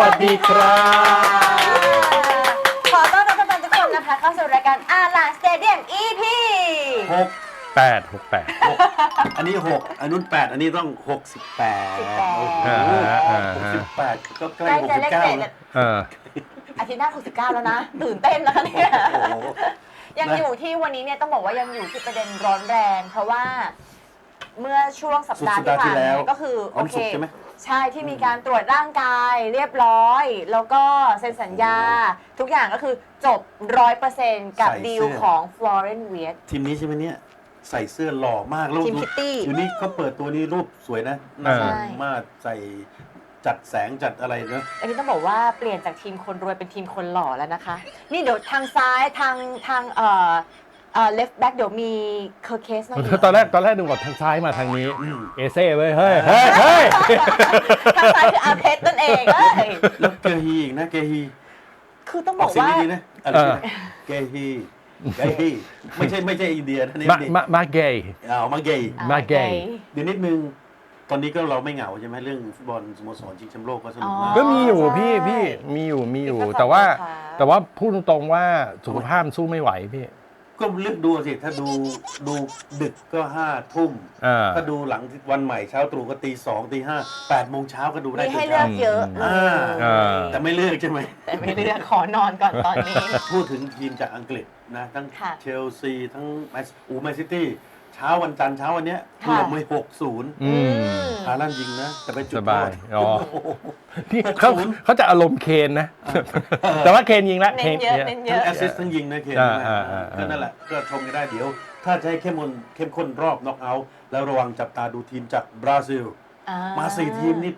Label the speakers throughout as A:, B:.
A: วัสดีครับ
B: ขอต้อนรับท่านผู้ชมทุกคนนะคะเข้าสู่รายการอาลาสเตเดียม EP
C: หก
A: แปดหกแปด
C: อันนี้หกอันนู้นแปดอันนี้ต้องหกสิบแปด
B: 68
C: โอ้โห
A: อ่าฮะอ่า
C: หก
A: ฮะ
C: สิบแปดก็ใก
B: ใก
C: ล้
B: ล้
C: หก
B: จะ
C: สิบ
B: เลข
C: เก้า
B: เจ็ด
C: แล้ว
A: เออ
B: อาทิตย์หน้า69แล้วนะ ตื่นเต้นนะคะเนี่ย
C: โอ้โห
B: ยัง
C: นะ
B: อยู่ที่วันนี้เนี่ยต้องบอกว่ายังอยู่ที่ประเด็นร้อนแรง เพราะว่า เมื่อช่วงสัปดาห์
C: สุดสัป
B: ที่
C: ดาห์ที่
B: ผ่าน
C: แล้
B: มาวก็คือโอ
C: วัน
B: เค
C: ศุกร์ใช่ไหม
B: ใช่ที่มีการตรวจร่างกายเรียบร้อย แล้วก็เซ็นสัญญา ทุกอย่างก็คือจบร้อยเปอร์เซ็นต์กับ
C: ใส่
B: ดี
C: เสื้
B: ล
C: อ
B: ของ Florence w i e t
C: ทีมนี้ใช่ไหมเนี่ย ใส่เสื้อหล่อมากแล้ว
B: ทีม
C: ดู
B: Kitty
C: อยู่นี่เขาเปิดตัวนี้รูปสวยนะน่า
A: ใช่
C: รักมากใส่จัดแสงจัดอะไรนะ
B: อันนี้ต้องบอกว่าเปลี่ยนจากทีมคนรวยเป็นทีมคนหล่อแล้วนะคะ นี่เดี๋ยวทางซ้ายทางทางเอ่อ เอ่อ left back เดี๋ยวมีเคอร์เคสมาอีก
A: ตอนแรกตอนแรกดูว่าทางซ้ายมาทางนี้
C: อืม
A: เอเซ่เว้ยเฮ้ยเฮ้ยเฮ้ย
B: ทางซ้ายคืออาเพชรนั่นเองเอ้ย
C: แล้วเกฮีอีกนะเกฮี
B: คือต้อง
C: อบอ
B: อกก
C: เสียง
B: ว่า
C: ดีๆนะอะไร
A: เออ
C: นะเกฮีเกฮีไม่ใช่ไม่ใช่อินเดียนะนี่
A: มามามาเกย์
C: เอามาเกย์
B: อ่
A: มาเกย์
C: เดี๋ยวนิดนึง ตอนนี้ก็เราไม่เหงาใช่ไหมเรื่องฟุตบอลสโมสรชิงแชมป์โลกก็สนุกมาก
A: ก็มีอยู่
B: ใช่
A: พี่พี่มีอยู่มีอยู่
B: อีกสัก
A: แต่ว่า
B: สองครับ
A: แต่ว่าพูดตรงๆว่าสุขภาพสู้ไม่ไหวพี่
C: ก็เลือกดูสิ ถ้าดูดูดึกก็ห้าทุ่ม
A: อ่า
C: ถ้าดูหลังวันใหม่เช้าตรู่ก็ตีสองตีห้าแปดโมงเช้าก็ดูได้
B: มีให้
C: จน
B: เลือ
C: ช้าก
B: เยอะ
C: อ่า
B: เลย
A: อ่า
C: แต่ไม่เลือกใช่ไหม
B: แต่ไม่เลือกขอนอนก่อนตอนนี้
C: พูดถึงทีมจากอังกฤษนะ ทั้ง
B: ค่ะ
C: เชลซี ทั้งแมนอูแมนซิตี้เช้าวันจันทร์เช้าวันเนี้ย
B: ค่ะ
C: รวมไม่หกศูนย์
A: อืม
C: ฮาลันด์ยิงนะ แต่ไปจุด
A: สบาย
C: โทษ
A: อ๋อ
C: โโห
A: พี่
C: หก
A: เขา
C: ศูนย์
A: เขาจะอารมณ์เคนนะ แต่ว่าเคนยิงแล้ว
B: เน้นเยอะเน้นเย
C: ทั้ง
B: อะ
C: แอสซิสต์ทั้งยิงนะเคน
A: อ่า
C: นะ
A: อ่าอ่า
C: ก็นั่นแหละก็ชมกันได้เดี๋ยว ถ้าจะให้เข้มข้นเข้มข้นรอบน็อกเอาท์แล้วระวังจับตาดูทีมจากบราซิล
B: อ่
C: มาสี่ทีมนี่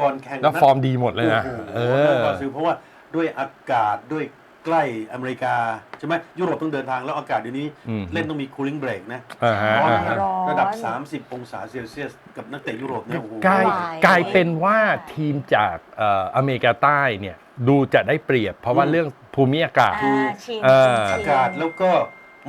C: ก่อนแข่ง
A: แล้ว
C: นัด
A: ฟอร์มดีหมดเลยนะ
C: โอ้โห
A: เอ
C: นั่น
A: อ
C: บราซิลเพราะว่าด้วยอากาศด้วย ใกล้อเมริกา ใช่ไหมยุโรปต้องเดินทางแล้วอากาศเดี๋ยวนี้
A: อืม
C: เล่นต้องมี cooling break นะ
A: อ่าฮะ
C: ร้อน
A: อ่า
C: นะ
A: ฮะ
B: ร้อน
C: ระดับ 30 องศาเซลเซียส กับนักเตะยุโรปเนี่ยโอ้โห
A: กลาย
B: ไหว
A: กลายเป็นว่าทีมจากเอ่ออเมริกาใต้เนี่ยดูจะได้เปรียบ เพราะว่า
C: อืม
A: เรื่องภูมิอากาศ
B: อ่าชิน
A: เออ
B: ชิน
C: อากาศแล้วก็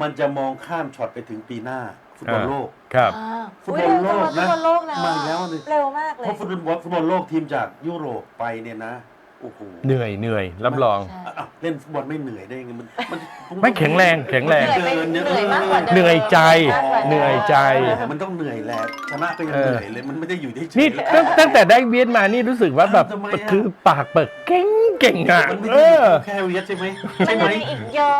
C: มันจะมองข้ามช็อตไปถึงปีหน้า ฟุตบอลโลก
A: ครับ
B: อ่า
C: ฟุตบอลโลกนะ
B: ฟุตบอลโลกแล้ว
C: มาแล้วนี่
B: เร็วมากเล
C: เพ
B: ย
C: ราะฟุตบอลฟุตบอลโลกทีมจากยุโรปไปเนี่ยนะ โอ้โห
A: เหนื่อยเหนื่อยรับรอง
B: ใช่
C: อะเล่นฟุตบอลไม่เหนื่อยได้ยังไงมันมัน
A: ไม่แข็งแรงแข็งแรง
B: เหนื่อยไปเหนื่อยมากกว่าเดิม
A: เหนื่อยใจ
B: มากกว่าดิม
A: เหนื่อยใจ
C: มันต้องเหนื่อยแหละชนะก็ยัง
A: เออ
C: เหนื่อยเลยมันไม่ได้อยู่ที่เฉย
A: นี่
C: ๆ
A: ตั้งตั้งแต่ได้เวียนมานี่รู้สึกว่าแบบ
C: ทำไมอะ
A: คือปากเปิดเก่งเก่งอะ
C: มันไม่
A: เอ
C: ได้อยู่
A: อ
C: แค่เวียดใช่ไหม
B: มั
C: ใช่
B: น
C: ไหม
B: ยังมีอีกเยอ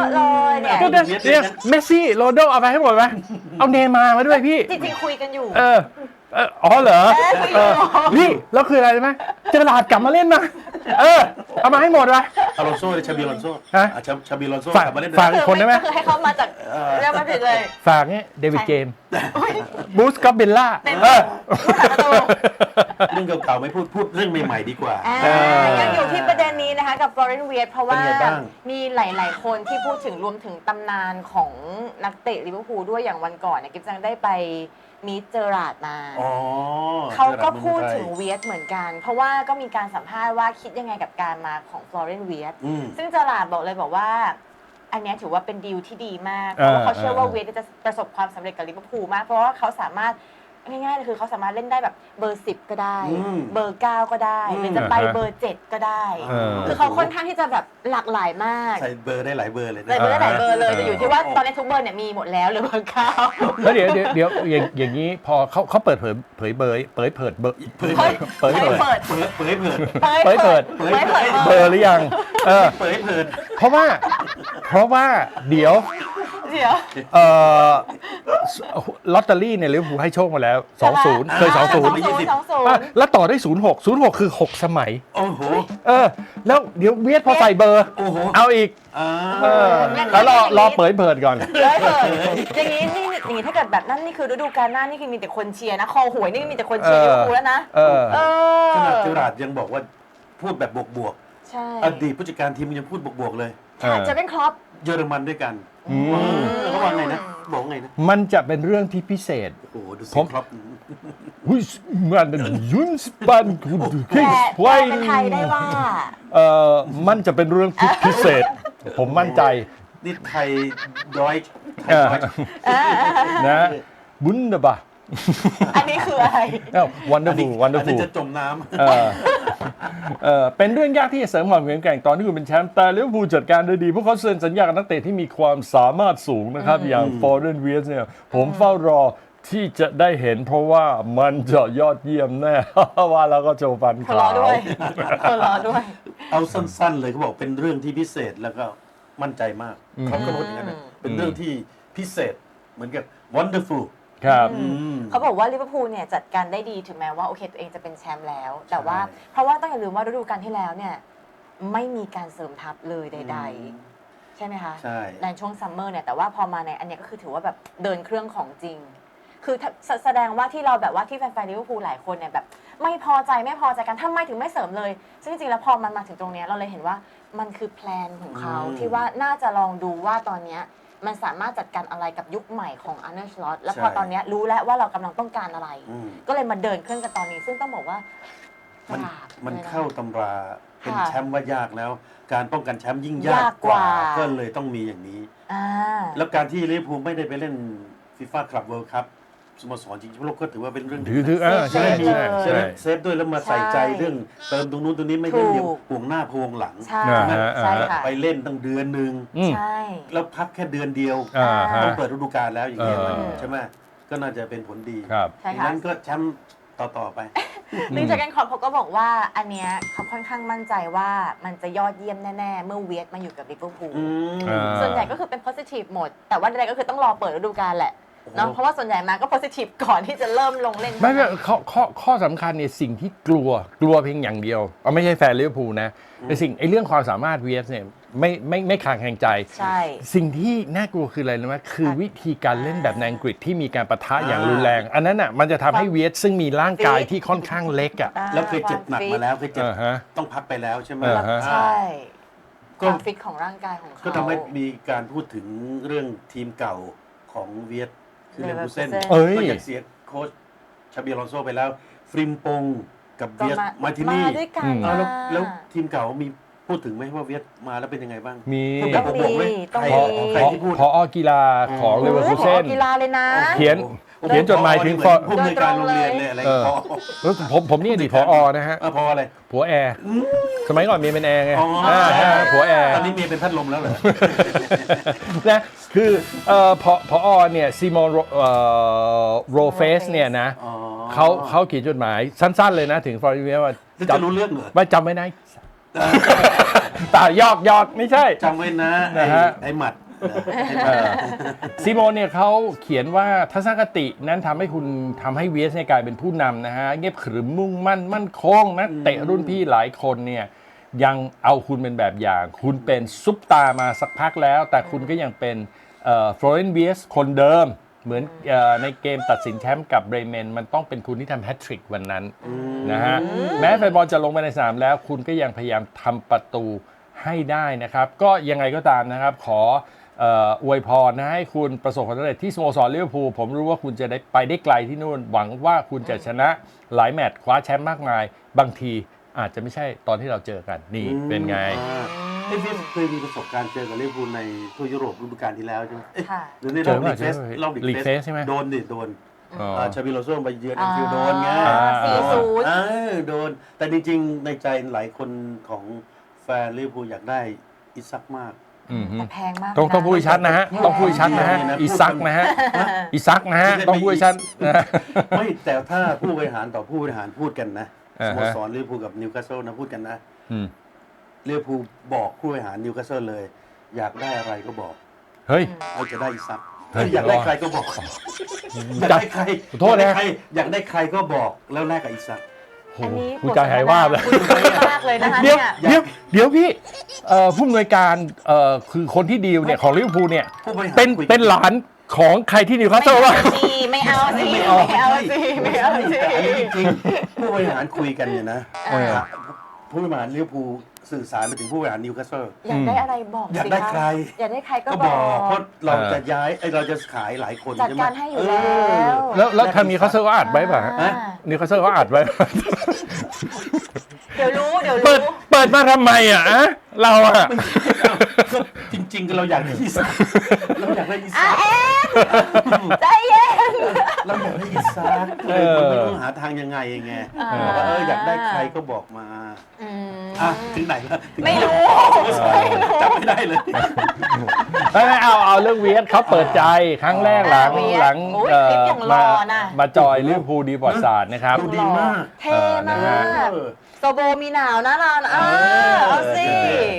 B: ะเลยเนี่ย
A: ก็ได้เรียกเมสซี่โรนัลโดเอาไปให้หมดไหมเอาเนย์มาร์มาด้วยพี่
B: จริงๆคุยกันอยู่
A: เออ เอออ๋อเหรอ
B: เออ
A: เออนี่แล้วคืออะไรรู้ไหมเจอหลาดกลับมาเล่นมา เออ เอามาให้หมดวะ
C: อลอนโซ่ชาบิลอนโซ่
A: ฮะ
C: อ่ชาชาบิลอนโซ่
A: ฝาก
C: กลับมาเล่น
A: ฝาก
C: ด้วย
A: คนได้ไหม
B: คือให้เขามาจาก
C: เออ
B: เรียกมาผิดเลย
A: ฝากเนี่ยเดวิดเจมส์บูสกับเบลล่าเออ
C: เรื่องเก่าๆไม่พูดพูดเรื่องใหม่ๆดีกว่า
B: อ่า
A: เออ
B: ยังอยู่ที่ประเด็นนี้นะคะกับ Florence w i e t เพราะว่า
C: เป็นไงบ้าง
B: มีหลาย ๆ คนที่พูดถึงรวมถึงตำนานของนักเตะลิเวอร์พูลด้วยอย่างวันก่อนเนี่ยกิฟจังได้ไป มีเจอราร์ดมา
C: อ๋อ
B: เขาก็
C: ระบ
B: พูด
C: เมืองไทย
B: ถึงเวียดเหมือนกัน เพราะว่าก็มีการสัมภาษณ์ว่าคิดยังไงกับการมาของ Florence w i e t
C: อืม
B: ซึ่งเจอราร์ดบอกเลยบอกว่า อันเนี้ยถือว่าเป็นดีลที่ดีมาก เพราะว่าเขาเชื่อว่า
A: อ่า
B: เวียดจะประสบความสำเร็จกับลิเวอร์พูลมาก เพราะว่าเขาสามารถ ง่ายๆเลยคือเขาสามารถเล่นได้แบบเบอร์10ก็ได้
C: อืม
B: เบอร์9ก็ได้
C: อืม
B: หรือจะไปเบอร์7ก็ได้
A: เออ
B: คือเขาค่อนข้างที่จะแบบหลากหลายมาก
C: ใส่เบอร์ได้หลายเบอร์เลยนะ
B: เลยเบอร์ได้หลายเบอร์เลย
A: อ่า
B: แต่อยู่ที่ว่าตอนนี้ทุกเบอร์เนี่ยมีหมดแล้วเหรือเบอร์เก้า
A: แล้วเดี๋ยวเดี๋ยวเดี๋ยวอย่างอย่างนี้พอเขาเขาเปิดเผยเผยเบอร์เผยเผยเบอร์
C: เผย
B: เฮ้ย
A: เผยเผย
B: เปิด
C: เผยเผยเผย
B: เผย
A: เปิด
B: เผยเผย
A: เบอร์หรือยังเออ
C: เผยเผย
A: เพราะว่า เพราะว่าเดี๋ยว
B: เดี๋ยว
A: เอ่อลอตเตอรี่เนี่ยลิเวอร์พูลให้โชคมาแล้ว 20 เคย
B: สองศูนย์
A: 20
B: สองศูน
A: อะ
B: ย์
A: แล้วต่อได้ 06 06 คือ 6 สมัย
C: โอ้โห
A: เออ แล้วเดี๋ยวเวียดพอใส่เบอร์
C: โอ้โห
A: เอาอีก
C: อ่า
A: เออ แล้วรอรอเปิดเปิดก่อน
B: เลยเผยอย่างนี้นี่อย่างนี้ถ้าเกิดแบบนั้นนี่คือฤดูกาลหน้านี่คือมีแต่คนเชียร์นะคอหวยนี่มีแต่คนเชียร์ลิเวอร์พูลแล้วนะ
A: เออ
B: เออ
C: ขนาดเจอราร์ดยังบอกว่าพูดแบบบวก
B: ใช่
C: ๆอดีตผู้จัดการทีมยังพูดบวกๆเลย
B: ใช่เจะเป็นครอป
C: เยอรมันด้วยกัน
A: อืม
C: เออเขาว่าไงนะบอกไงนะ
A: มันจะเป็นเรื่องที่พิเศษ
C: โอ้โหดูสิ
A: ผม
C: ครับ
A: หุยมันยุนสปันคุณคิง
B: แต่
A: ส์ไว
B: แปลเป็นไทยได้ว่า
A: เอ่อมันจะเป็นเรื่องที่พิเศษ ผมมั่นใจ
C: นี่ไทยดอยไทย
A: เออ
C: ดอย
A: นะบุนเดบะ
B: อันนี้คืออะไร
A: เอ้า
C: อันนี้
A: wonderful
C: อันนี้
A: wonderful
C: จะจมน้ำ
A: เออ เออเป็นเรื่องยากที่จะเสริมความแข็งแกร่งตอนที่คุณเป็นแชมป์แต่ลิเวอร์พูลจัดการได้ดีพวกเขาเซ็นสัญญากับนักเตะที่มีความสามารถสูงนะครับ อย่างฟอร์เรนเวียสเนี่ย ผมเฝ้ารอที่จะได้เห็นเพราะว่ามันจะยอดเยี่ยมแน่ ว่าแล้วก็โจฟัน
B: หัว
A: ขา
B: เราะ
A: ว
B: ด้วยหัวเราะด้วย
C: เอาสั้นๆเลยเขาบอกเป็นเรื่องที่พิเศษแล้วก็มั่นใจมากเขาก็พูดอย่างนั้นนะเป็นเรื่องที่พิเศษเหมือนกับ wonderful
A: ครับ
C: อืม
B: เขาบอกว่าลิเวอร์พูลเนี่ยจัดการได้ดีถึงแม้ว่าโอเคตัวเองจะเป็นแชมป์แล้ว แต่ว่า
C: ใช่
B: เพราะว่าต้องอย่าลืมว่าฤดูกาลที่แล้วเนี่ยไม่มีการเสริมทัพเลยใด ๆ ใช่ไหมคะ
C: ใช่
B: ในช่วงซัมเมอร์เนี่ยแต่ว่าพอมาในอันเนี้ยก็คือถือว่าแบบเดินเครื่องของจริง คือถ้าแสแสดงว่าที่เราแบบว่าที่แฟนๆลิเวอร์พูลหลายคนเนี่ยแบบไม่พอใจไม่พอใจกันทำไมถึงไม่เสริมเลย ซึ่งจริงๆแล้วพอมันมาถึงตรงเนี้ยเราเลยเห็นว่ามันคือแพลนของเขา
C: อืม
B: ที่ว่าน่าจะลองดูว่าตอนเนี้ย มันสามารถจัดการอะไรกับยุคใหม่ของอาร์เนสลอตแล้วพอ
C: ใช่
B: ตอนเนี้ยรู้แล้วว่าเรากำลังต้องการอะไร
C: อืม
B: ก็เลยมาเดินเครื่องกันตอนนี้ ซึ่งต้องบอกว่า
C: มัน
B: ปราบ
C: มัน
B: ลยะ
C: เข้าตำราเป็น
B: ค่ะ
C: แชมป์ว่ายากแล้ว การป้องกันแชมป์ยิ่งยาก
B: ยาก
C: ก
B: ก
C: ว่า
B: ว่า
C: ก็เลยต้องมีอย่างนี้
B: อ่า
C: แล้วการที่ลิเวอร์พูลไม่ได้ไปเล่นฟีฟ่าคลับเวิลด์คัพ สโมสรจริงๆโลกก็ถือว่าเป็นเรื่อง
A: ถือถืออ่าใช่
B: เซฟ
A: ใช่
B: เลย
C: ใช่
A: ใช่
C: ไหมเซฟด้วยแล้วมาใส่ใจ
B: ใช่
C: เรื่องเติมตรงนู้นตรงนี้ไม่ได้
B: ถูก
C: ห่วงหน้าพวงหลัง
B: ใช่
A: อ่าฮะ
B: ใช่
A: อ่าฮะ
B: ค่ะ
C: ไปเล่นตั้งเดือนหนึ่ง
A: อืม
B: ใช่
C: แล้วพักแค่เดือนเดียว
A: อ่าฮะ
C: ต้องเปิดฤดูกาลแล้วอย่างเงี้ย
A: เออ
C: ใช่ไหมก็น่าจะเป็นผลดี
A: ครับ
B: ใช่
C: ดัง
B: ค่ะ
C: นั้นก็แชมป์ต่อ ๆ ไป
B: ซึ่งจากการคอปเขาก็บอกว่าอันเนี้ยเขาค่อนข้างมั่นใจว่ามันจะยอดเยี่ยมแน่ ๆ เมื่อเวียดมาอยู่กับลิเวอร์พูล
C: อืม
A: อ่า
B: ส่วนใหญ่ก็คือเป็น positive หมด แต่ว่าใดๆก็คือต้องรอเปิดฤดูกาลแหละ เนาะ
C: โอ้
B: เพราะว่าส่วนใหญ่มาก็ positive ก่อนที่จะเริ่มลงเล่น
A: ไม่ไม่ข้อข้อข้อสำคัญเนี่ยสิ่งที่กลัวกลัวเพียงอย่างเดียวเอาไม่ใช่แฟนลิเวอร์พูลนะแต่สิ่งไอ้เรื่องความสามารถ VS เนี่ยไม่ไม่ไม่คลางแข่งใจ
B: ใช่
A: สิ่งที่น่ากลัวคืออะไรรู้ไหมคือวิธีการเล่นแบบในอังกฤษที่มีการปะทะอย่างรุนแรง อันนั้นอะมันจะทำให้เวียสซึ่งมีร่างกายที่ค่อนข้างเล็กอะ
C: แล้วเคยเจ็บหนักมาแล้วเคยเจ็บ
A: อ่าฮะ
C: ต้องพักไปแล้วใช่ไหม
A: อ่าฮะ
B: ใช่ค
C: ก็
B: วามฟิตของร่างกายของเขา
C: ก็ทำให้มีการพูดถึงเรื่องทีมเก่าของเวียด คือเล
B: เล
C: เว
B: เว
C: อ
B: อ
C: ร์
B: ร์
C: เซน
B: คูเซ่น
A: เอ้ย
C: ก็อยากเสียโค้ชชาเบียลอนโซไปแล้ว ฟริมปงกับ
B: ก็
C: เวียด
B: มา
C: มาที่
B: มา
C: นี่
B: ด้วยกัน
A: อืม
C: เอาแล้ว
B: มา
C: แล้วทีมเก่ามีพูดถึงไหมว่าเวียดมาแล้วเป็นยังไงบ้าง
A: มี
C: พูดกับผมบอกไหม
B: ต้อง
C: ใคร
B: มี
C: ใครที่พูด
A: พอกีฬาของเลเวอร์คูเซ
B: โอ้
A: น
B: โหกีฬาเลยนะ
A: เขียน
C: โอ้โห
A: เขียนจดหมายถึง
C: ผ
A: ฟอ
C: ผู้อำนวยการโรงเรียนเลยอะไร
A: เออ
C: พอ
A: เออผมผมนี่อดีตพอนะฮะ
C: อะพออะไร
A: ผัวแอร์สมัยก่อนเมียเป็นแอร์ไง
C: อ๋ออ่า
A: ใช่ผัวแอร์
C: ตอนนี้เมียเป็นพัดลมแล้วเหรอ
A: นะคือเอ่อพอพอเนี่ยซีโมนโรเฟสเนี่ยนะ
C: อ๋อ
A: เขาเขาเขียนจดหมายสั้นๆเลยนะถึงฟลอริเวียว่า
C: แล้วจะรู้เรื่องเหรอ
A: ไม่จำไม่ได้ตายอกยอกไม่ใช่
C: จำไว้นะไอ้
A: นะฮะ
C: ไอ้หมัดนะไอ้ห
A: เอ
C: มัด
A: อซีโมนเนี่ยเขาเขียนว่าทัศนคตินั้นทำให้คุณทำให้เวียสเนี่ยกลายเป็นผู้นำนะฮะ เงียบขรึมมุ่งมั่นมั่นคงนะเตะรุ่นพี่หลายคนเนี่ยยังเอาคุณเป็นแบบอย่าง คุณเป็นซุปตาร์มาสักพักแล้ว แต่คุณก็ยังเป็นฟลอเรนเวียสคนเดิม เหมือนเออในเกมตัดสินแชมป์กับเบรเมน มันต้องเป็นคุณที่ทำแฮตทริกวันนั้นนะฮะแม้แฟนบอลจะลงไปในสนามแล้ว คุณก็ยังพยายามทำประตูให้ได้นะครับ ก็ยังไงก็ตามนะครับ ขอเอ่ออวยพรนะให้คุณประสบความสำเร็จที่สโมสรลิเวอร์พูลผมรู้ว่าคุณจะได้ไปได้ไกลที่นู่น หวังว่าคุณจะชนะหลายแมตช์คว้าแชมป์มากมาย บางทีอาจจะไม่ใช่ตอนที่เราเจอกันนี่เป็นไง
C: อ่าไอ้เวียดเคยมีประสบการณ์เจอกับลิเวอร์พูลในทัวร์ยุโรปฤดูกาลที่แล้วใช่ไหมเอ๊ะ
B: ค่ะ
C: หรือใน
A: เจ
C: รอ
A: อบป่ะ
C: ลีกเฟส
A: เจอป่ะ
C: รอบลี
A: ลีก
C: ก
A: เฟ
C: เฟ
A: ส
C: ส
A: ใช่ไหม
C: โดนดิโดน
A: อ๋อ
C: อ่าชาบิโลโซไปเยือนแอ
B: อ่าน
C: ฟิลด์โดนไง
A: อ่า
B: สี่ศูนย์
C: เออโดน แต่จริงๆในใจหลายคนของแฟนลิเวอร์พูลอยากได้อิซักมาก
A: อืมฮึ
B: แต่แพงมาก
A: ต้อง
B: เลยนะ
A: ต้องพูดให้ชัดนะฮะต้องพูดให้ชัดนะฮะ
C: พูด
A: อีซักนะฮะอีซักนะฮะต้องพูดให้ชัดนะ
C: ไม่แต่ถ้าผู้บริหารต่อผู้บริหารพูดกันนะส
A: อ่า
C: โม
A: ฮะ
C: สรลิเวอร์พูลกับนิวคาสเซิลนะพูดกันนะ
A: อืม
C: ลิเวอร์พูลบอกผู้บริหารนิวคาสเซิลเลย อยากได้อะไรก็บอก
A: เฮ้ย
C: เราจะได้อิซัก
A: เฮ้ย
C: อยากได้ใครก็บอกอยากได้ใคร
A: ขอโทษนะ
C: อยากได้ใครอยากได้ใครก็บอกแล้วแลกกับอิซัก
A: โห
B: อันนี้
A: ผู้ใจหายว่าบเลย
B: คุณดีมากเลยนะคะ
A: เดี๋ยว
B: เนี่ย
A: เดี๋ยวเดี๋ยวพี่เอ่อผู้อำนวยการเอ่อคือคนที่ดีลเนี่ยของลิเวอร์พูลเนี่ย
C: ผู้บริหาร
A: เป็น
C: คุยกั
A: เป็นหลานของใครที่นิวคาสเซิลว่า
B: ไม่เอาสิไม่เอาสิไม่เอาสิไม่เอาสิ
C: แต่อันนี้จริงๆผู้บริหารคุยกันเนี่ยนะ
A: เออ
C: ผู้บริหารลิเวอร์พูลสื่อสารไปถึงผู้บริหารนิวคาสเซิล
B: อยากได้อะไรบอก
C: อยากได้
B: สิะ
C: ใคร
B: อยากได้ใครก็
C: ก็
B: บบอ
C: อก
B: ก
C: เพราะเราจะย้ายไอ้เราจะขายหลายคน
B: จัด
C: ใช่ไหม
B: การให้อยู่
C: เแล้
B: ว
A: แล้วแล้วทางนิวคาสเซิลเขาอัดไว้ป่ะฮะ
B: อ่า
A: นิวคาสเซิลเขาอัดไว้
B: เดี๋ยวรู้เดี๋ยว
A: เปิด
B: รู้
A: เปิดมาทำไมอะอะเราอะ
C: ก็จริงๆก็เราอยากได้อีสักเราอยากได้อี
B: อะ
C: สัก
B: เอ็นใจเย็น
C: เราอยากได้อิสาร์เลย
A: เออ
C: มันไม่รู้หาทางยังไงไง
B: อ่า
C: บอกว่าเอออยากได้ใครก็บอกมา
B: อืม
C: อะถึงไหนแล้วถึง
B: ไม่รู้
C: จำไม่ได้เลย
A: ไม่ไม่เอาเอาเรื่องเวียสเขาเปิดใจครั้งแรกหลัง
B: เวียส
A: หลัง
B: โอ้ย
A: เอ่
B: คลิป
A: อ
B: อย่างหล่
A: มา
B: อน่ะ
A: มาจอยลิเวอร์พูลดีบอร์ดศาสตร์นะครับ
C: ดูดีมาก
B: เท่มาก
C: เออ
B: โซโบมีหนาวนะเรานะเออเอาสิ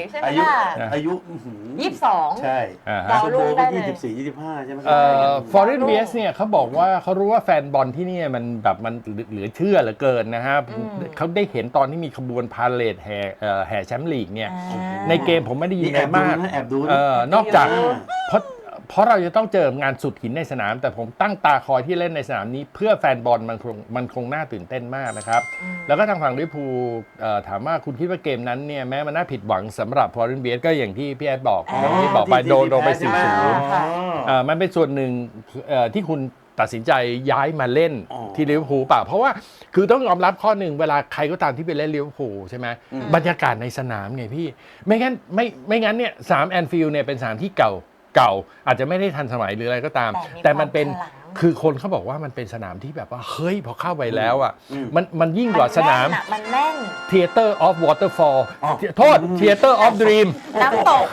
B: ใช่ไหม
C: อายุ
B: ล่ะ
C: อายุอื้อหือ
B: ยี่สิบสอง
C: ใช่
A: อ่าฮะ
B: ดาวรุ่งได้เลย
C: ยี่สิบสี่ยี่สิบห้าใช่ไหม
A: เอ่อฟอร์เรน
B: ดาวรุ่ง
A: เวียสเนี่ยเขาบอกว่าเขารู้ว่าแฟนบอลที่เนี่ยมันแบบมันเหลือเชื่อเหลือเกินนะฮะ
B: อืม
A: เขาได้เห็นตอนที่มีขบวนพาเลทแห่เอ่อแห่แชมป์ลีกเนี่ย
B: อ่า
A: ในเกมผมไม่ได้ยิน
C: นี่
A: อะ
C: แอ
A: ไร
C: บดู
A: มาก
C: นะแอบดู
A: เอ
C: นะ
A: อนอกจาก
B: เยอะ
A: เพราะเพราะเราจะต้องเจองานสุดหินในสนาม แต่ผมตั้งตาคอยที่เล่นในสนามนี้ เพื่อแฟนบอลมันคงมันคงน่าตื่นเต้นมากนะครับ แล้วก็ทางฝั่งลิเวอร์พูลเอ่อถามว่าคุณคิดว่าเกมนั้นเนี่ยแม้มันน่าผิดหวังสำหรับฟอร์เรนเบียสก็อย่างที่พี่แอดบอก
B: อ่า
A: อย่างที่บอกไปโดนโดนไป
C: ที่
A: สี่
C: แพ้
A: ศูนย์
C: ใช่ไหม
A: เอ่อมันเป็นส่วนหนึ่งเอ่อที่คุณ ตัดสินใจย้ายมาเล่น
C: อ๋อ
A: ที่ลิเวอร์พูลเปล่าเพราะว่าคือต้องยอมรับข้อหนึ่งเวลาใครก็ตามที่ไปเล่นลิเวอร์พูลใช่ไหมบรรยากาศในสนามไงพี่ไม่งั้นไม่ไม่งั้นเนี่ยสามแอนฟิลด์เนี่ยเป็นสนามที่เก่าเก่าอาจจะไม่ได้ทันสมัยหรืออะไรก็ตาม
B: แต่มี
A: แต่มันเป็น
B: ความขลัง
A: คือคนเขาบอกว่ามันเป็นสนามที่แบบว่า เฮ้ย พอเข้าไปแล้วอะ
C: อืม
A: มันมันยิ่งกว่าสนาม
B: อะมันแน่น
A: Theater of Waterfall
C: อ๋อ
A: โทษ Theater of Dream
B: น้ำตก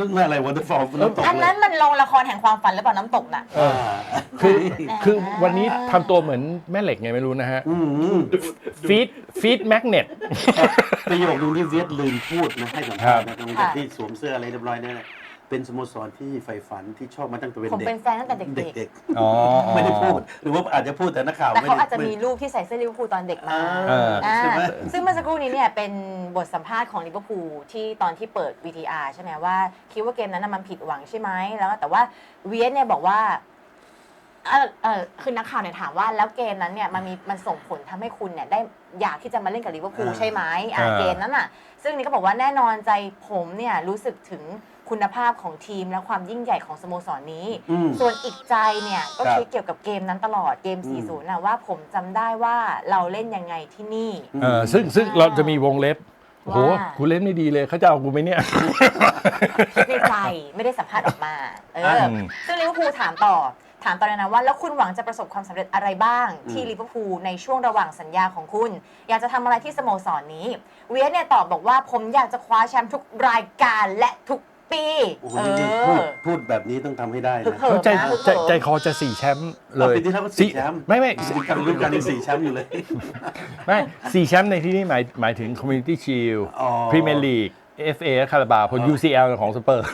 C: นึกว่าอะไรวอเตอร์ฟอลน้ำตก
B: อัน
C: เลย
B: นั้นมันลงละครแห่งความฝันหรือเปล่าน้ำตกน่ะ
C: อ่า
A: คือคือวันนี้ทำตัวเหมือนแม่เหล็กไงไม่รู้นะฮะ
C: อืม
A: ฟีดฟีดแมกเนต
C: ประโยคนึงที่เวียดลืมพูดนะให้สัมภาษณ์นะตรง
B: ครั
C: จาก
B: บ
C: ที่สวมเสื้ออะไรเรียบร้อยเนี่ยนะ เป็นสโมสรที่ใฝ่ฝันที่ชอบมาตั้งแต่เป็น
B: ผม
C: เด็ก
B: เป็นแฟนตั้งแต่เด็ก
C: เด็ก
A: อ๋อ
C: ๆไม่ได้พูด หรือว่าอาจจะพูดแต่นักข่าว
B: ๆแต่
C: ไม่
B: เขา
C: ได้
B: อาจจะมีรูปที่ใส่เสื้อลิเวอร์พูลตอนเด็กมา
A: เออ
B: อ่า
C: ใช่ไหม
B: ซึ่งเมื่อสักครู่นี้เนี่ยเป็นบทสัมภาษณ์ของลิเวอร์พูลที่ตอนที่เปิด VTR ใช่ไหมว่า คิดว่าเกมนั้นนะมันผิดหวังใช่ไหมแล้วแต่ว่าเวียสเนี่ยบอกว่าเออเออคือนักข่าวเนี่ยถามว่าแล้วเกมนั้นเนี่ยมันมีมันส่งผลทำให้คุณเนี่ยได้อยากที่จะมาเล่นกับลิเวอร์พูล
C: อ่า
B: ใช่ไหมอ่า
A: อ่า
B: เกมนั้นอะ ซึ่งนี่ก็บอกว่าแน่นอนใจผมเนี่ยรู้สึกถึง คุณภาพของทีมและความยิ่งใหญ่ของสโมสรนี้
C: อืม
B: ส่วนอีกใจเนี่ยก็
C: ครับ
B: คิดเกี่ยวกับเกมนั้นตลอดเกม
C: อืม
B: 40นะว่าผมจำได้ว่าเราเล่นยังไงที่นี่
A: เออซึ่งซึ่งเราจะมีวงเล็บโอ้โห
B: ว่า
A: กูเล่นไม่ดีเลยเขาจะเอากูไหมเนี่ย
B: คิดในใจไม่ได้สัมภาษณ์ออกมาเออ
A: อืม
B: ซึ่งลิเวอร์พูลถามต่อ ถามตอนนั้นนะว่า แล้วคุณหวังจะประสบความสำเร็จอะไรบ้างที่ลิเวอร์พูลในช่วงระหว่างสัญญาของคุณ อยากจะทำอะไรที่สโมสรนี้ เวียสเนี่ยตอบบอกว่าผมอยากจะคว้าแชมป์ทุกรายการและทุก ปี
C: โอ้โห
B: เอ
C: นี่พูด
B: อ
C: พูดแบบนี้ต้องทำให้ได้
B: ฮึ
C: นะ
B: กเหิม
A: ใจ
B: นะฮึก
A: ใจ
B: เหิม
A: ใจคอจะสี่แชมป์เลย
C: ปีที่แล้วก็สี่แชมป์
A: ไม่ไม่
C: มีการรุ่นการยังสี่แชมป์อยู่เลย
A: ไม่สี่แชมป์ในที่นี้หมายหมายถึง Community Shield
C: อ๋อ
A: พรีเมียร์ลีก FA คาราบาวพอ UCL ของสเปอร์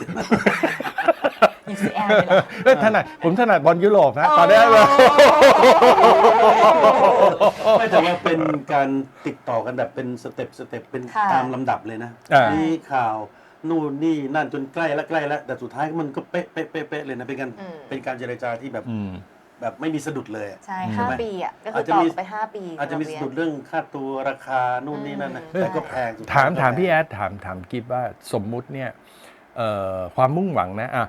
B: UCL เลยเหรอ
A: เอ้ยถนัดผมถนัดบอลยุโรปนะตอนนี้เลย
C: ไม่แต่ว่าเป็นการติดต่อกันแบบเป็นสเต็ปสเต็ปเป็น
B: ค่ะ
C: ตามลำดับเลยนะ
A: อ่า
C: มีข่าว นู่นนี่นั่นจนใกล้แล้วใกล้แล้วแต่สุดท้ายมันก็เป๊ะเป๊ะเป๊ะเป๊ะเลยนะเป็นการ
B: อืม
C: เป็นการเจรจาที่แบบ
A: อืม
C: แบบไม่มีสะดุดเลยอะ
B: ใช่
A: อืม
B: ห้า
C: ใช่ไหม
B: ปีอะก็
C: อา
B: คื
C: จ
B: อ
C: จะ
B: ต่อ
C: มี
B: ไปห้าปี
C: อาจจะมีสะดุดเรื่องค่าตัวราคานู่นนี่นั่นนะ
B: อืม
C: แต่ก็แพงสุดท้ย
A: ถาม
C: ก็
A: ถามพี่
C: แพ
A: แองดถามถามกิฟว่าสมมุติเนี่ยเอ่อความมุ่งหวังนะอะ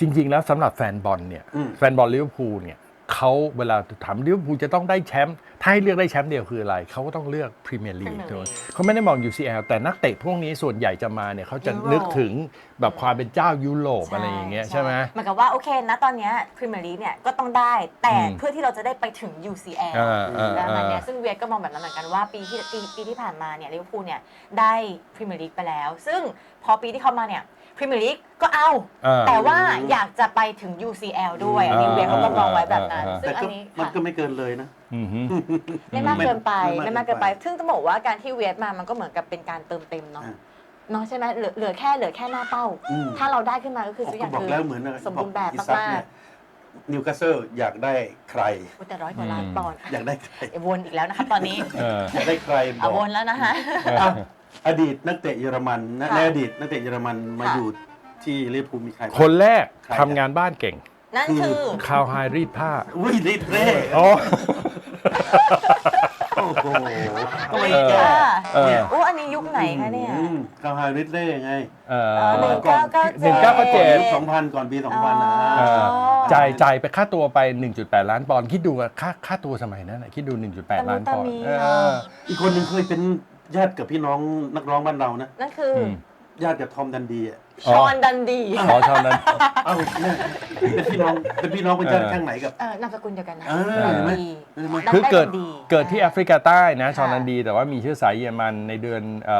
A: จริง ๆ แล้วสำหรับแฟนบอลเนี่ย
C: อืม
A: แฟนบอลลิเวอร์พูลเนี่ยเขาเวลาถามลิเวอร์พูลจะต้องได้แชมป์ ถ้าให้เลือกได้แชมป์เดียวคืออะไร เขาก็ต้องเลือกพรีเมียร์ลีก
B: Premier
A: ด้วย
B: League
A: เขาไม่ได้มอง UCL แต่นักเตะพวกนี้ส่วนใหญ่จะมาเนี่ยเขาจะ
B: ยุโรป
A: นึกถึงแบบความเป็นเจ้ายุโรปอะไรอย่างเงี้ยใช่ไหม
B: เหมือนกับว่าโอเคนะตอนเนี้พรีเมียร์ลีกเนี่ยก็ต้องได้แต่
A: อืม
B: เพื่อที่เราจะได้ไปถึง UCL
A: อ่าอ่า
B: ประมาณเนี้ย
A: อ่า
B: ซึ่งเวียดก็มองแบบนั้นเหมือนกันว่าปีที่ปีปีที่ผ่านมาเนี่ยลิเวอร์พูลเนี่ยได้พรีเมียร์ลีกไปแล้ว ซึ่งพอปีที่เข้ามาเนี่ย พรีเมียร์ลีกก็เอา
A: อ่า
B: แต่ว่าอยากจะไปถึง UCL ด้วย อันนี้
A: อ่า
B: เวียดเขาก็มองไว้แบบนั้น
A: อ่า
B: ซึ่
C: แต่
B: งอั
C: ก็
B: นนี้
C: มัน
B: ค่ะ
C: ก็ไม่เกินเลยนะ
A: อือฮึ
B: ไม่มากเกินไป
C: ไม่
B: ไม่
C: มามา
B: กก
C: เกิ
B: เกิ
C: น
B: น
C: ไป
B: ไป ซึ่งต้องบอกว่าการที่เวียดมามันก็เหมือนกับเป็นการเติมเต็มเนาะ
C: อ่า
B: เนาะใช่ไหมเหลือเหลือแค่เหลือแค่หน้าเป้า
C: อืม
B: ถ้าเราได้ขึ้นมาก็คือทุกอ
C: ก็
B: ย่าง
C: บอก
B: คือ
C: แล้วเหมือน
B: สมบูรณ์แบบ
C: อิซั
B: มาก
C: เนี่ยนิวคาสเซิลอยากได้ใคร
B: ๆอุ๊ยแต่ร้อยกว่าล้านปอนด์
C: อยากได้ใคร
B: เดี๋ยววนอีกแล้วนะครับตอนนี้
A: เออ
C: อยากได้ใครบ
B: เอา
C: อก
B: วนแล้วนะคะ
C: อะ อดีตนักเตะเยอรมันนะ
B: ค่ะ
C: ในอดีตนักเตะเยอรมันมา
B: ค่ะ
C: อยู่ที่ลิเวอร์พูลมีใครบ้าง
A: คนแรก
C: ใคร
A: ทำงานบ้านเก่ง
B: นั่นคือ
A: คาวไฮรีดผ้า
C: อุ้ยลิเร่
A: อ๋อ
C: โอ้โหก็ไม่
A: เออ
C: แก้
A: เออ
B: โอ้อันนี้ยุคไหนคะเนี่ย
C: อืมคาฮาริเร่ไง
A: เออ
B: เออหนึ่งเก้าเก้าเจ็ด
A: หนึ่งเก้าเก้าเจ็ด
C: ยุคสองพันก่อนปีสองพันนะ
A: เออ
B: อ๋อ
A: จ่ายจ่ายไปค่าตัวไป 1.8 ล้านปอนด์คิดดูอะค่าค่าตัวสมัยนั้นอะคิดดู 1.8 ล้านปอนด์
B: ตะมุตะมี
A: เอ
B: เนอะ
A: อ
C: อีกคนหนึ่งเคยเป็น ญาติกับพี่น้องนักร้องบ้านเรานะ
B: นั่นคืออ
A: ม
C: ญาติกับทอมดันดีอะ
B: ชอนดันดี
A: ขอชอนนั้น
C: เอ้าเนี่ยเป็นพี่น้องเป็นพี่น้องเป็น
A: เออ
C: ข้างไหนกับ
B: เออนามสกุลเดียวกันนะ
C: เออ
B: ดัน
C: เห็นไหม
B: ดี
C: เห็นไหม
B: ดัน
A: คือเกิด
B: ไน
A: เกิดที่แอฟริกาใต้นะ
B: ค่ะ
A: ชอนนันดี แต่ว่ามีเชื้อสายเยอรมันในเดือนเอ่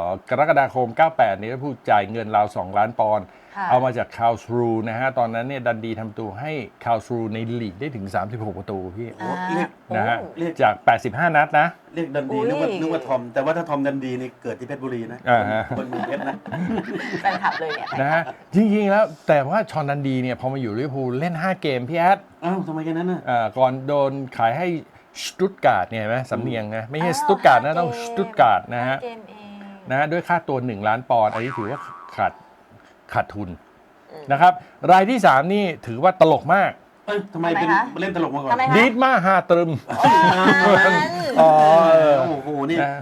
A: อกรกฎาคม 98 นี้ผู้จ่ายเงินราว 2 ล้านปอนด์
B: ค่ะ
A: เอามาจากคาวสรูนะฮะ ตอนนั้นเนี่ยดันดีทำตัวให้คาวสรูในลีกได้ถึง 36 ประตูพี่
B: อ่า
C: เรียก
A: นะฮะ
B: โอ้
C: เรียก
A: จาก 85 นัดนะ
C: เรียกดันดี
B: อุ๊ย
C: นึกว่านึกว่าทอม แต่ว่าถ้าทอมดันดีนี่เกิดที่เพชรบุรีนะ
A: อ่าฮะ
C: คนเมืองเพชรนะ
B: แฟนคลับเลยเนี่ย
A: นะฮะ จริงๆแล้วแต่ว่าชอนดันดีเนี่ยพอมาอยู่ลิเวอร์พูลเล่น 5 เกมพี่แอด
C: เอ้าทำไมกันนั้นน่ะ
A: อ่าก่อนโดนขายให้สตุตการ์ดเนี่ยเห็นไหมสำเนียงนะไม่ใช่สตุตการ์ดนะต้องสตุตการ์ดนะฮะ
B: เกมเอง
A: นะฮะด้วยค่าตัว 1 ล้านปอนด์อันนี้ถือว่าขาด ขาดทุนนะครับ รายที่ 3 นี่ถือว่าตลกมาก
C: เอ้ยทำไมเป็นเล่นตลกมาก่อน
B: ทำไมคะ
A: ดีดมาฮาตรึม
B: โอ้ย
A: อ๋อเออ
C: โอ้โห นี่
A: นะ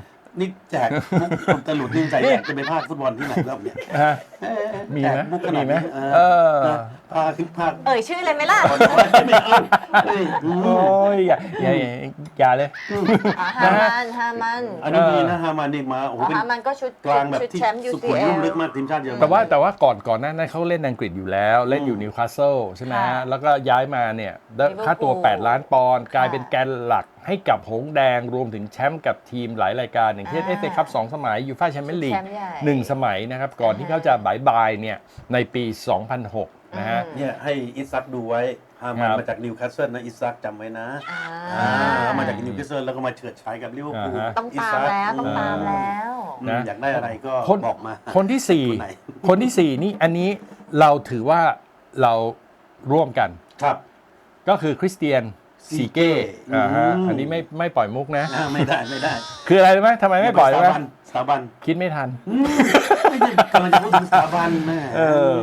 C: นี่แจกมุกคนตลุดนี่ใจอยากจะไปพากฟุตบอลที่ไหนรอบเนี้ย
A: ฮะ
C: เอ้ย
A: มีไหม
C: แจกมุกข
A: มี
C: นาด
A: ไหม
C: นี้
A: เออ
C: นะพาคือพาก
B: เอ่ยชื่อเลยไหมล่ะ
C: ไม่เอาเฮ้ยอืม
A: โอ้ยอย่าอย่าอย่าอย่าเลย
B: อ่าฮามันฮามัน
C: อันนี้ดีนะฮามานี่มาโอ้โห
B: อ๋อ
C: เป็น
B: ฮามันก็ชุด
C: กลางแบบ
B: ชุด
C: ที่
B: แชมป์
C: สุขุม
B: UCL
C: ลุ่มลึกมากทีมชาติเยอรมัน
A: แต่ว่าแต่ว่าก่อนก่อนหน้านั้นเขาเล่นอังกฤษอยู่แล้ว เล่นอยู่นิวคาสเซิลใช่ไหมฮะ
B: ค่ะ
A: แล้วก็ย้ายมาเนี่ยได้ค่าตัว
B: ลิเวอร์พูล
A: 8ล้านปอนด์กลาย
B: ค่ะ
A: เป็นแกนหลัก ให้กับหงส์แดงรวมถึงแชมป์กับทีมหลายรายการ อย่างเช่นเอ
B: อ่า
A: ฟเอคัพสองสมัยยูฟ่าแชมเปี้ยนลีก
B: แชมป์ใหญ่
A: หนึ่งสมัยนะครับ ก่อนที่
B: อ่า
A: เขาจะบายบายเนี่ยในปี 2006 นะฮะ
B: อืม
C: เนี่ยให้อิซักดูไว้ฮามัน
A: ครับ
C: มาจากนิวคาสเซิลนะอิซักจำไว้นะ
B: อ่า
C: อ่ามาจากนิวคาสเซิลแล้วก็มาเฉิดฉายกับลิเวอร์พูล
A: อ่าฮะ
B: ต้องตามแล้วต้องตามแล้ว
C: อืม
A: นะ
C: อยากได้อะไรก็
A: คน
C: บอกมา
A: คนที่สี่
C: คนไหน
A: คนที่สี่นี่อันนี้เราถือว่าเราร่วมกัน
C: ครับ
A: ก็คือคริสเตียน ซีเก้
C: อืม
A: อ่าฮะอันนี้ไม่ไม่ปล่อยมุกนะ
C: อ่าไม่ได้ไม่ได้
A: คืออะไรรู้ไหมทำไมไม่ปล่อย
C: ส
A: รู้
C: ถา
A: ไหม
C: บันสถาบัน
A: คิดไม่ทัน
C: อืมไม่ใช่กำลังจะพูดถึงสถาบันแม่
A: เออ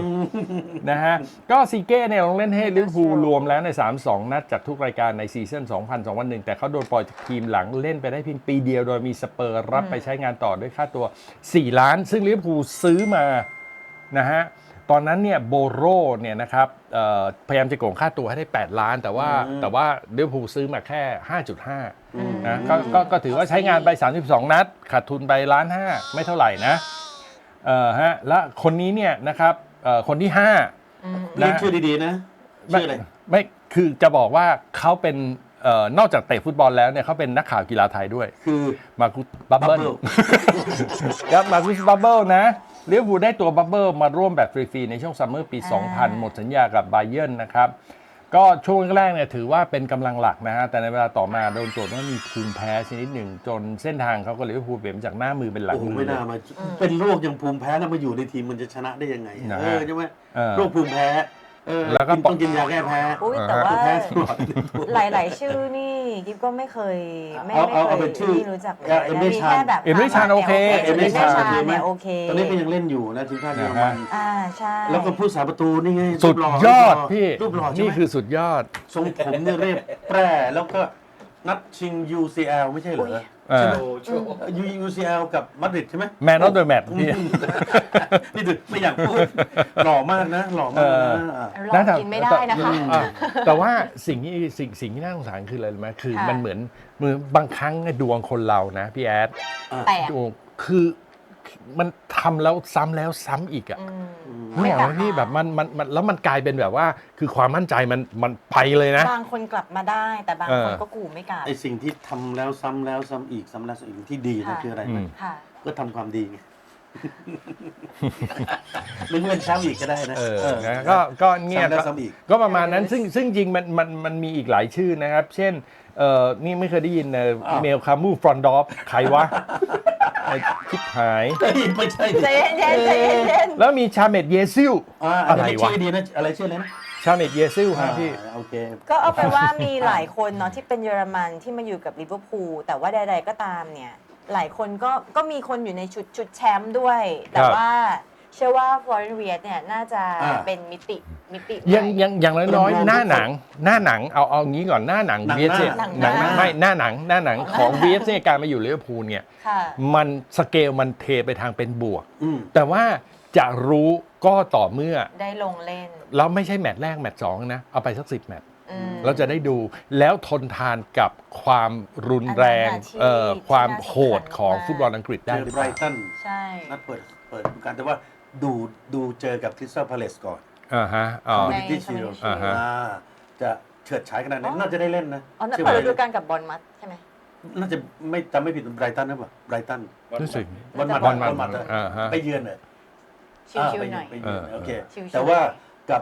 A: นะฮะ ก็ซีเก้เนี่ยลงเล่นให้ลิเวอร์พูลรวมแล้วใน 3-2 นัดจากทุกรายการในซีซั่น2000-2001 แต่เขาโดนปล่อยจากทีมหลังเล่นไปได้เพียงปีเดียว โดยมีสเปอร์รับไปใช้งานต่อด้วยค่าตัว 4 ล้าน ซึ่งลิเวอร์พูลซื้อมานะฮะ ตอนนั้นเนี่ยโบโรเนี่ยนะครับเอ่อพยายามจะโกงค่าตัวให้ได้ 8 ล้าน แต่ว่าแต่ว่าลิเวอร์พูลซื้อมาแค่ 5.5นะก็ก็ก็ถือว่าใช้งานไป 32 นัดขาดทุนไปล้านห้าไม่เท่าไหร่นะเอ่อฮะและคนนี้เนี่ยนะครับเอ่อคนที่5
C: เรียกชื่อดีๆนะ
A: ไม่
C: ชื่ออะไร
A: ไม่คือจะบอกว่าเขาเป็นเอ่อนอกจากเตะฟุตบอลแล้วเนี่ยเขาเป็นนักข่าวกีฬาไทยด้วย
C: คือ
A: มาคุสบับเบิล
C: Bubble
A: ครับมาคุสบับเบิลนะ ลิเวอร์พูลได้ตัวบับเบิลมาร่วมแบบฟรีๆ ในช่วงซัมเมอร์ปี
B: อ่า
A: 2000 หมดสัญญากับไบเย r n นะครับ ก็ช่วงแรกเนี่ยถือว่าเป็นกำลังหลักนะฮะ แต่ในเวลาต่อมาโดนโจทย์ว่ามีภูมิแพ้ชนิดหนึ่ง จนเส้นทางเขาก็ลิเวอร์พูลเปลี่ยนจากหน้ามือเป็นหลัง
C: โอ้โห
A: มือ
C: ไม่น่ามาเป็นโรคอย่างภูมิแพ้แล้วมาอยู่ในทีมมันจะชนะได้ยังไง
A: นะฮะ
C: เออใช่ไหม
A: เออ
C: โรคภูมิแพ้ เออ
A: แล้วก็
C: กินต้องกินยาแก้แพ้
B: อุ้ยแต่ว่า
C: แพ้ตลอด
B: หลาย ๆ ชื่อนี่กิ๊บก็ไม่เคยไม่
C: เอา
B: ไม่
C: เอา
B: เค
C: เอา
B: ย
C: เป็นชื่อ
B: นี่รู้จักเลย
C: เอ่อเอ็มเด
B: มี
C: ชาน
B: แค่แบบ
A: เอ็มเดชานโอเค
B: เอ็มเดชาน
C: โอเคไหม
B: เนี่ยโอเค
C: ตอนนี้ก็ยังเล่นอยู่นะทีมชาติเยอรมัน
B: อ่าใช่
C: แล้วก็ผู้สาประตูนี่ไง
A: สุด
C: รูปหล่
A: ยอดพี่
C: รูปหล่อใช่
A: นี่
C: ไหม
A: คือสุดยอด
C: ทรงผมเนี่ยเรียบแปร่แล้วก็นัดชิง UCL ไม่ใช่เหรอ
A: เออ
C: ใช่ไหม UCL กับมาดริดใช่ไหม
A: แมนออฟเดอะแมตพี่
C: นี่ถึงไม่อยากพูดหล่อมากนะ หล่อมากนะอะ
B: ลองกินไม่ได้นะคะ
A: อะแต่ว่าสิ่งที่สิ่งสิ่งที่น่าสงสารคืออะไรรู้ไหมคือ
B: ค่ะ
A: มันเหมือนมือบางครั้งเนี่ยดวงคนเรานะพี่แอด
B: แตก
A: ดวงคือ มันทำแล้วซ้ำแล้วซ้ำอีกอะ
B: อืม
A: ไม่อยาก
B: กลั
A: ว่าพี่
B: มา
A: แบบมันมันมันแล้วมันกลายเป็นแบบว่า คือความมั่นใจมันมันไปเลยนะ
B: บางคนกลับมาได้ แต่บาง
A: เออ
B: คนก็กูไม่กลับ
C: ไอสิ่งที่ทำแล้วซ้ำแล้วซ้ำอีกซ้ำแล้วซ้ำอีกที่ดีนะ
B: ค่ะ
C: คืออะไร
A: อื
C: ไหม
A: ม
B: ค่ะ
C: ก็ทำความดีไงนึกเล่นซ้ำอีกก็ได้นะ
A: เออ
C: เออ
A: นะก็ก็เนี่ย
C: ซ้ำแล้ว
A: ก็
C: ซ้ำอีก
A: ก็ประมาณนั้นซึ่งซึ่งจริงมันมันมันมีอีกหลายชื่อนะครับ เช่น เออนี่ไม่เคยได้ยินเออ
C: อ้าว
A: เมลคามูฟรอนดอฟใครวะ ไอ้ชิบหาย
C: เฮ้ยไม่ใช่ดิ
B: ใจเย็นๆใจเย็น
A: แล้วมีชาเมดเยซิล
C: อ่า
A: อะ
C: อะไรไร
A: วะ
C: ชื่อดีนะอะไรชื่ออะไรนะ
A: ชาเมดเยซิลฮะพี่
C: อ่าโอเค
B: ๆก็เอาไปนว่ามีหลายคนเนาะที่เป็นเยอรมันที่มาอยู่กับลิเวอร์พูลแต่ว่าใด ๆ ก็ตามเนี่ย หลายคนก็ก็มีคนอยู่ในชุดชุดแชมป์ด้วย แต่
A: ครับ
B: ว่า เชื่อว่าฟลอเรนเวียเนี่ยน่าจะ
C: อ่า
B: เป็นมิติมิติ
A: ยัง
B: ใหม่
A: ยังอย่างน้อย
C: รวมๆ
A: ๆหน้าหนัง หน้าหนังเอาเอางี้ก่อนหน้าหนัง
C: หนัง
A: เวียส
C: หน้า
A: หนัง
B: หนังหน้า
A: ไม่หน้าหนังหน้าหนังของเวียสเนี่ยการมาอยู่ลิเวอร์พูลเนี่ย
B: ค่ะ
A: มันสเกลมันเทไปทางเป็นบวก
C: อืม
A: แต่ว่าจะรู้ก็ต่อเมื่อ
B: ได้ลงเล่น
A: เราไม่ใช่แมตช์แรก แมตช์สองนะ เอาไปสักสิบแมตช์
B: อืม
A: เราจะได้ดูแล้วทนทานกับความรุนแรง
B: อันนั้นน่ะที่
A: เอ่อ
B: ที่
A: ความ
B: น่าสำคัญ
A: โหดของ
B: มาก
A: ฟุตบอลอังกฤษได้
C: เจอ
A: หรือ
C: ไบ
A: เป
C: ร
A: ล่า
C: ตัน
B: ใช่
C: นัดเปิดเปิดฤดูกันแต่ว่า ดูดูเจอกับคริสตัลพาเลสก่อน
A: อ่าฮะอ๋อ
B: ใน
C: ที่
B: Community
C: ชิล
B: Shield
A: อ่าฮะ
C: จะเฉิดฉายขนาดไหน
B: อ๋อ
C: น่าจะได้เล่นนะ
B: อ๋อนั่น
C: ชื่อ
B: เปิด
C: ว่า
B: ฤดูกาลกับบอลมัดใช่ไหม
C: น่าจะไม่จำไม่ผิดไบรตันหรือเปล่าไบรตัน
A: รู้สึก
C: วันมัด
A: บอลมัด
C: วันมัดอะ
A: อ่าฮะ
C: ไปเยือนเลย
B: ชิวๆหน่อย
C: ไปเยือน
A: เออ
C: โอเค
B: ชิวๆ
C: แต่ว่า
B: หน่อย
C: กับ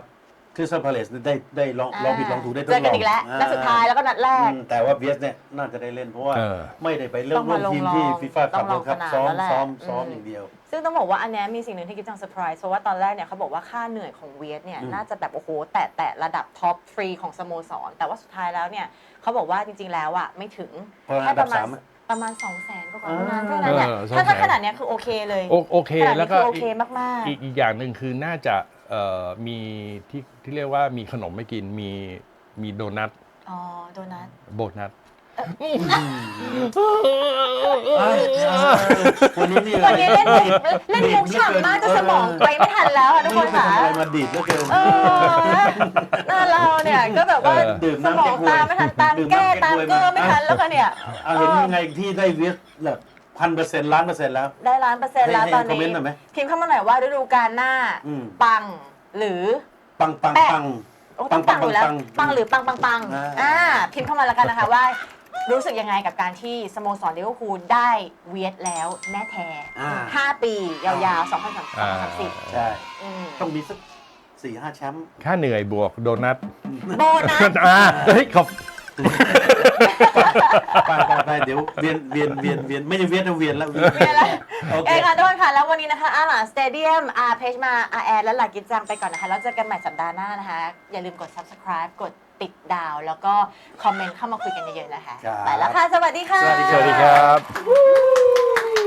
C: คริสตัลพาเลสได้ได้ลองลองผิดลองถูกได้ทด
B: เจ
C: ล
B: อกัน
C: อง
B: อีกแล้ว
C: อ่
B: นัดสุดท้ายแล้วก็นัดแรก
C: อืมแต่ว่าเบียสเนี่ยน่าจะได้เล่นเพราะว่า
A: เออ
C: ไม่ได้ไปเริ่
B: ต้
C: ม
B: อง
C: ร่ว
B: มาม
C: ทีม
B: ลง
C: ที่
B: รอบ
C: ฟีฟ่า
B: ต้
C: ขั
B: อบงล
C: ร
B: อง
C: ถครับ
B: สนาม
C: ซ้อม
B: แล้วแหละ
C: ซ้อมซ้อม
B: อืม
C: อย่างเดียว
B: ซึ่งต้องบอกว่าอันเนี้ยมีสิ่งหนึ่งที่กิ๊บจังเซอร์ไพรส์เพราะว่าตอนแรกเนี่ยเขาบอกว่าค่าเหนื่อยของเวียดเนี่ย
C: อืม
B: น่าจะแบบโอ้โหแตะแตะระดับท็อปฟรีของสโมสร แต่ว่าสุดท้ายแล้วเนี่ยเขาบอกว่าจริงๆแล้วอะไม่ถึง
C: เพราะ
B: แค่
C: อัน
B: ป
C: ดับ
B: ระมาณ
C: สามอะ
B: ประมาณ2องแสนกว่า
C: อ่า
B: เท่านั้นเพราะฉะนั้นเนี่ย
A: เออ
B: ถ้าถ้า
A: 200,000
B: ขนาดเนี้ยคือโอเคเลย
A: โอโอเค
B: ขนาดนี้
A: แล้วก็
B: คือโอเค
A: อีก
B: มากๆ
A: อีกอีกอย่างหนึ่งคือน่าจะเอ่อ มีที่ที่เรียกว่ามีขนมไม่กินมีมีโดนัท
B: อ๋อโดนัท
A: โบนัส
C: อ่าวันนี้นี่
B: วันนี้เล่นมุกเล่นมุกฉ่ำมากจนสมองไปไม่ทันแล้วค่ะทุกคน
C: ไม่
B: ค่ะ
C: ทำอะไรมาดีดแล้วเกิน
B: เออหน้าเราเนี่ยก็แบบว่า
A: เออ
C: ดื่ม
B: สม
C: น้ำ
B: อง
C: แก้
B: ตาม
C: วย
B: ไม่ทันตาม
C: ดื่ม
B: แก้
C: น้ำแก้
B: ตาม
C: วย
B: เกลือ
C: มา
B: ไม่ทันแล้วค่ะเนี่ย
C: อะเห็นยังไงที่ได้เวียสแบบ พันเปอร์เซ็นต์ล้านเปอร์เซ็นต์แล้ว
B: ได้ล้านเปอร์เซ็นต์แล้ว
C: ให้
B: ตอน
C: ให้คอมเม
B: นี้
C: นต์หน่อยไหม
B: พิมพ์เข้ามาหน่อยว่าฤดูกาลหน้า
C: อืม
B: ปังหรือ
C: ปังปัง
B: แปะ
C: ปัง
B: โอ้ต้องปังอยู่แล้ว
C: ปังปังปัง
B: ปังหรือปังปังปัง
C: อ่า
B: อ่าพิมพ์เข้ามาแล้วกันนะคะว่า รู้สึกยังไงกับการที่สโมสรลิเวอร์พูลได้เวียดแล้วแน่แท้
C: อ่า
B: ห้าปียาวๆ
A: อ่า
B: 2030
C: ใช่
B: อืม
C: ต้องมีสักสี่ห้าแชมป์
A: ค่าเหนื่อยบวกโดนัท
B: โบนัส
A: อ่าเฮ้ยขอบ
C: ไปไปไปเดี๋ยวเวียนเวียนเวียนเวียนไม่ใช่เวียนนะเวียนแล้วเวียน
B: เป็นอะไร
C: โอเค
B: เอยค่ะทุกคนค่ะ แล้ววันนี้นะคะอาหลานสเตเดียมอาเพจมาอาแอร์และหลักกิจจังไปก่อนนะคะ แล้วเจอกันใหม่สัปดาห์หน้านะคะ อย่าลืมกด subscribe กดติดดาว แล้วก็คอมเมนต์เข้ามาคุยกันเยอะๆนะคะ
C: ครับ
B: ไปแล้วค่ะ สวัสดีค่ะ
C: สวัสดี
A: สวัสดีครับ